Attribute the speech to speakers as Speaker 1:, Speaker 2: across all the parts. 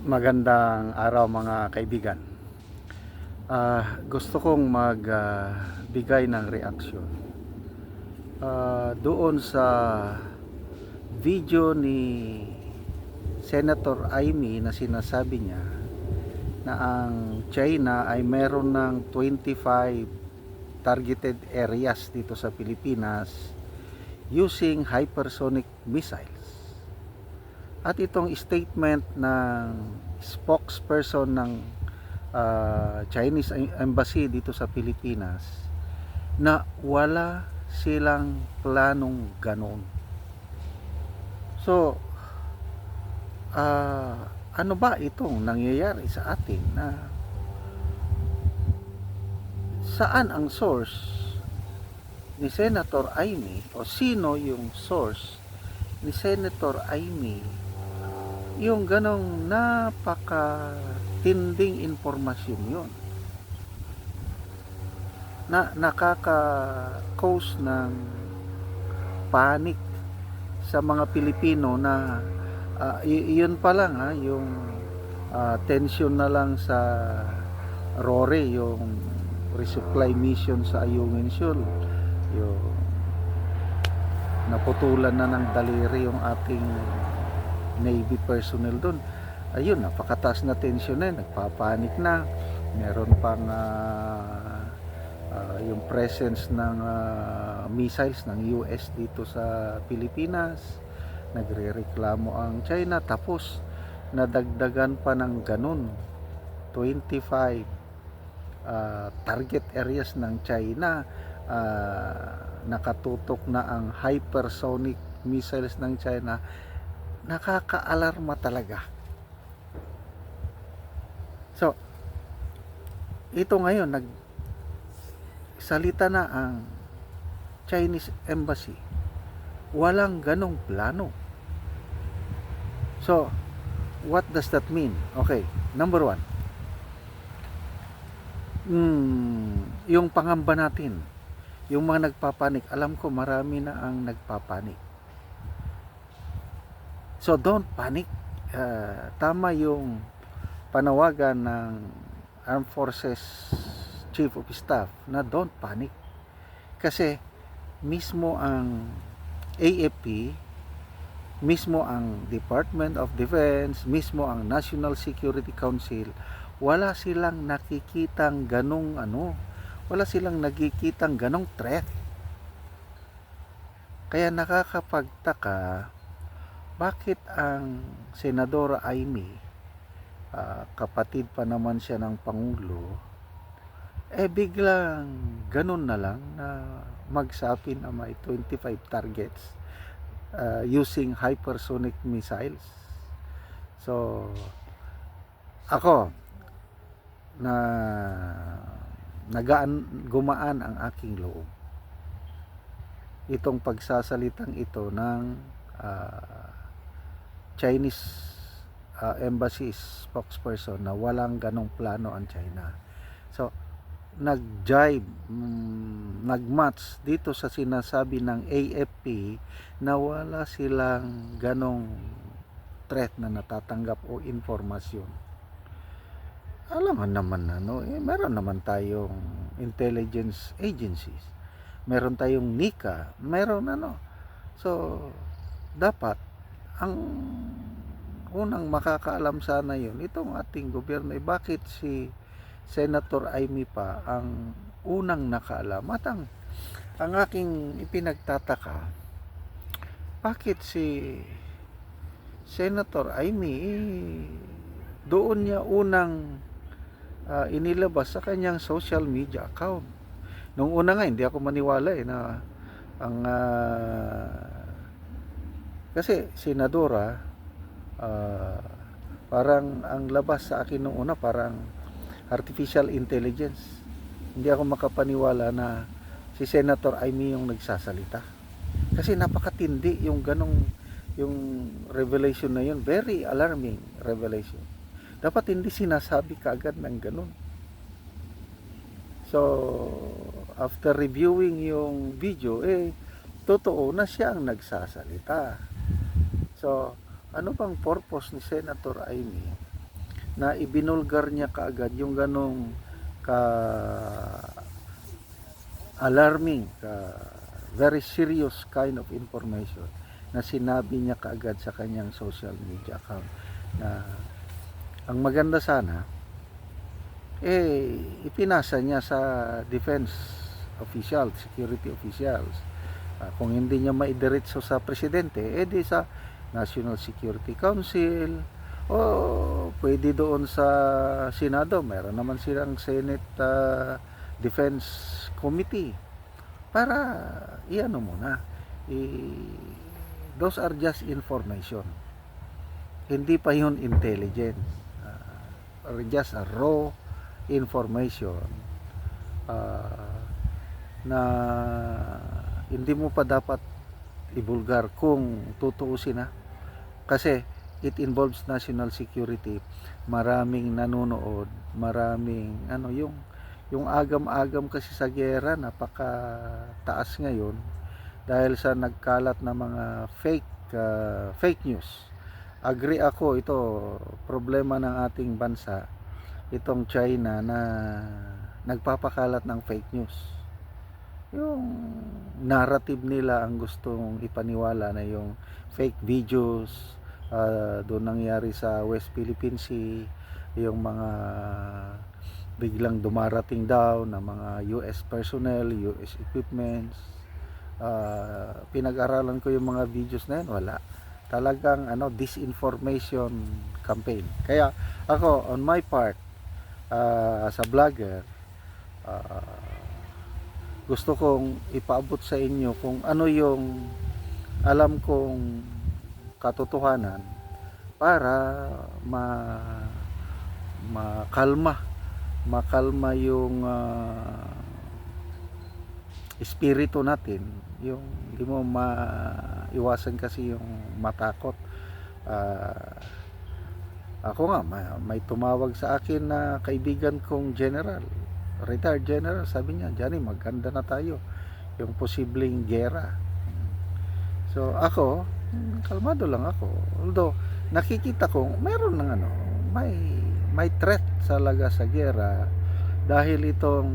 Speaker 1: Magandang araw mga kaibigan. Ah, gusto kong magbigay ng reaksyon Ah, doon sa video ni Senator Amy na sinasabi niya na ang China ay meron ng 25 targeted areas dito sa Pilipinas using hypersonic missiles. At itong statement ng spokesperson ng ah, Chinese Embassy dito sa Pilipinas na wala silang planong ganon. So, ah, ano ba itong nangyayari sa atin na saan ang source ni Senator Amy o sino yung source ni Senator Amy yung ganong napaka tinding informasyon yun. Na nakaka-cause ng panic sa mga Pilipino na ah, y- yun pa lang ha, yung ah, tension na lang sa RORE, yung resupply mission sa Ayungin Shoal, yung naputulan na ng daliri yung ating Navy personnel doon. Ayun, napakataas na tension na yun, nagpapanik na. Meron pang ah, ah, yung presence ng ah, missiles ng US dito sa Pilipinas. Nagrereklamo ang China tapos nadagdagan pa ng ganun 25 ah, target areas ng China ah, nakatutok na ang hypersonic missiles ng China nakakaalarma talaga. So ito ngayon nag salita na ang Chinese Embassy. Walang ganong plano. So what does that mean? Okay number one. Hmm, yung pangamba natin yung mga nagpapanik alam ko marami na ang nagpapanik so don't panic. Ah, tama yung panawagan ng Armed Forces Chief of Staff na don't panic. Kasi mismo ang AFP mismo ang Department of Defense mismo ang National Security Council wala silang nakikitang ganong ano wala silang nakikitang ganong threat. Kaya nakakapagtaka bakit ang Senadora Amy ah, kapatid pa naman siya ng Pangulo eh biglang ganun na lang na magsabi na may 25 targets ah, using hypersonic missiles? So ako na nagaan gumaan ang aking loob. Itong pagsasalitang ito ng ah, Chinese ah, embassy spokesperson na walang ganong plano ang China. So, nag-jibe, mm, nag-match dito sa sinasabi ng AFP na wala silang ganong threat na natatanggap o informasyon. Alam naman ano, eh, meron naman tayong intelligence agencies. Meron tayong NICA, meron ano. So, dapat ang unang makakaalam sana yun itong ating gobyerno eh, bakit si Senator Amy pa ang unang nakaalam? At ang, ang aking ipinagtataka bakit si Senator Amy eh, doon niya unang ah, inilabas sa kanyang social media account? Nung una nga hindi ako maniwala eh na ang ah, kasi senadora ah, parang ang labas sa akin nung una parang artificial intelligence. Hindi ako makapaniwala na si Senator Amy yung nagsasalita. Kasi napakatindi yung ganong yung revelation na yun. Very alarming revelation. Dapat hindi sinasabi kaagad ng ganon so after reviewing yung video eh totoo na siya ang nagsasalita So, ano bang purpose ni Senator Amy na ibinulgar niya kaagad yung ganong ka alarming, ka very serious kind of information na sinabi niya kaagad sa kanyang social media account na ang maganda sana eh ipinasa niya sa defense official, security officials. Ah, kung hindi niya maidiretso sa presidente, eh di sa National Security Council o pwede doon sa Senado. Meron naman silang Senate ah, Defense Committee para iano muna. I, those are just information. Hindi pa yun intelligence. Ah, or just a raw information ah, na hindi mo pa dapat ibulgar kung tutuusin na kasi it involves national security. Maraming nanonood maraming ano yung yung agam-agam kasi sa gera napaka taas ngayon dahil sa nagkalat na mga fake ah, fake news. Agree ako ito problema ng ating bansa itong China na nagpapakalat ng fake news. Yung narrative nila ang gustong ipaniwala na yung fake videos ah, doon nangyari sa West Philippine Sea yung mga biglang dumarating daw na mga US personnel, US equipments. Ah, pinag-aralan ko yung mga videos na yun, wala. Talagang ano disinformation campaign. Kaya ako on my part ah, as a vlogger ah, gusto kong ipaabot sa inyo kung ano yung alam kong katotohanan para ma makalma makalma yung ah, espiritu natin. Yung hindi mo maiwasan kasi yung matakot. Ah, ako nga may, may tumawag sa akin na kaibigan kong general retired general. Sabi niya Johnny maganda na tayo. Yung posibleng gera so ako kalmado lang ako. Although nakikita ko meron ng ano may may threat talaga sa gera dahil itong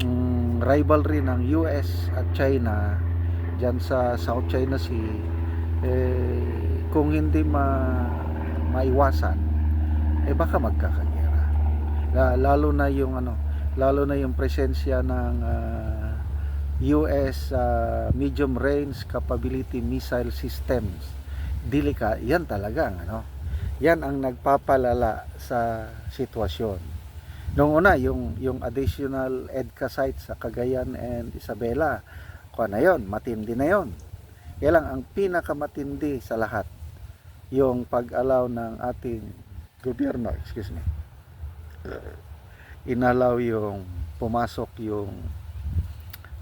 Speaker 1: mm, rivalry ng US at China dyan sa South China Sea eh, kung hindi ma maiwasan eh baka magkakagera. La- lalo na yung ano lalo na yung presensya ng ah, US ah, medium range capability missile systems dilika yan talaga ano yan ang nagpapalala sa sitwasyon Noong una, yung, yung additional EDCA sites sa Cagayan and Isabela, kuha na yon, matindi na yon. Kaya lang, ang pinakamatindi sa lahat, yung pag-allow ng ating gobyerno, excuse me, inalaw yung pumasok yung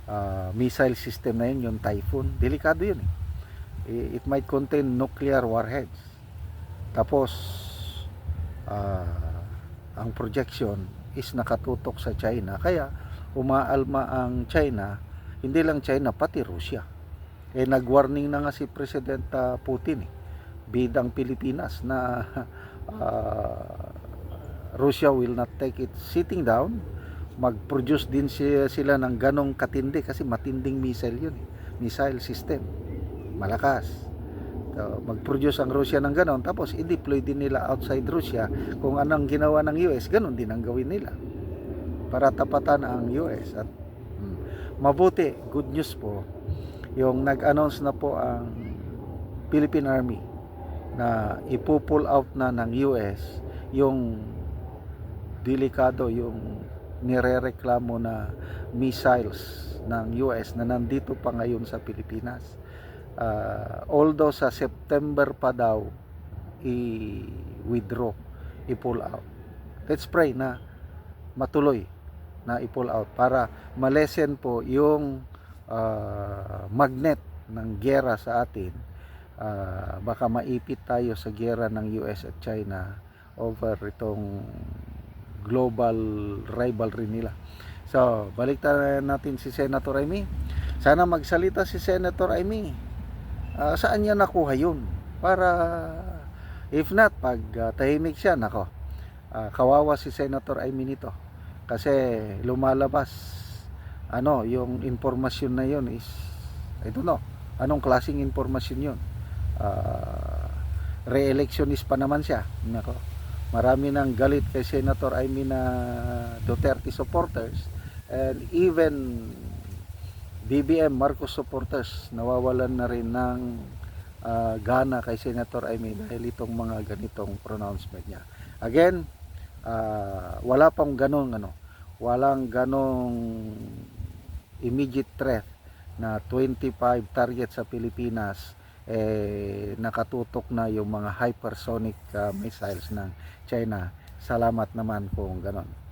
Speaker 1: ah, missile system na yun, yung Typhoon. Delikado yun eh. It might contain nuclear warheads. Tapos, ah, ang projection is nakatutok sa China. Kaya umaalma ang China, hindi lang China, pati Russia. Eh nag-warning na nga si President ah, Putin eh, bidang Pilipinas na ah, Russia will not take it sitting down. Mag-produce din sila ng ganong katindi kasi matinding missile yun. eh. Missile system. Malakas. So, mag-produce ang Russia ng ganon tapos i-deploy din nila outside Russia kung anong ginawa ng US ganon din ang gawin nila para tapatan ang US at mm, mabuti good news po yung nag-announce na po ang Philippine Army na ipo-pull out na ng US yung delikado yung nirereklamo na missiles ng US na nandito pa ngayon sa Pilipinas uh, although sa September pa daw i-withdraw, i-pull out. Let's pray na matuloy na i-pull out para malesen po yung uh, magnet ng gera sa atin. Uh, baka maipit tayo sa gera ng US at China over itong global rivalry nila. So, balik tayo natin si Senator Amy. Sana magsalita si Senator Amy. Ah, saan niya nakuha yun? Para If not, pag ah, tahimik siya, nako, ah, kawawa si Senator Amy nito. Kasi lumalabas, ano, yung informasyon na yun is, I don't know, anong klaseng informasyon yun? Ah, re-electionist pa naman siya. Nako, marami nang galit kay Senator Amy na Duterte supporters and even BBM Marcos supporters nawawalan na rin ng ah, gana kay Senator Amy dahil itong mga ganitong pronouncement niya. Again, ah, wala pang ganong ano, walang ganong immediate threat na 25 targets sa Pilipinas eh nakatutok na yung mga hypersonic ah, missiles ng China. Salamat naman kung ganon.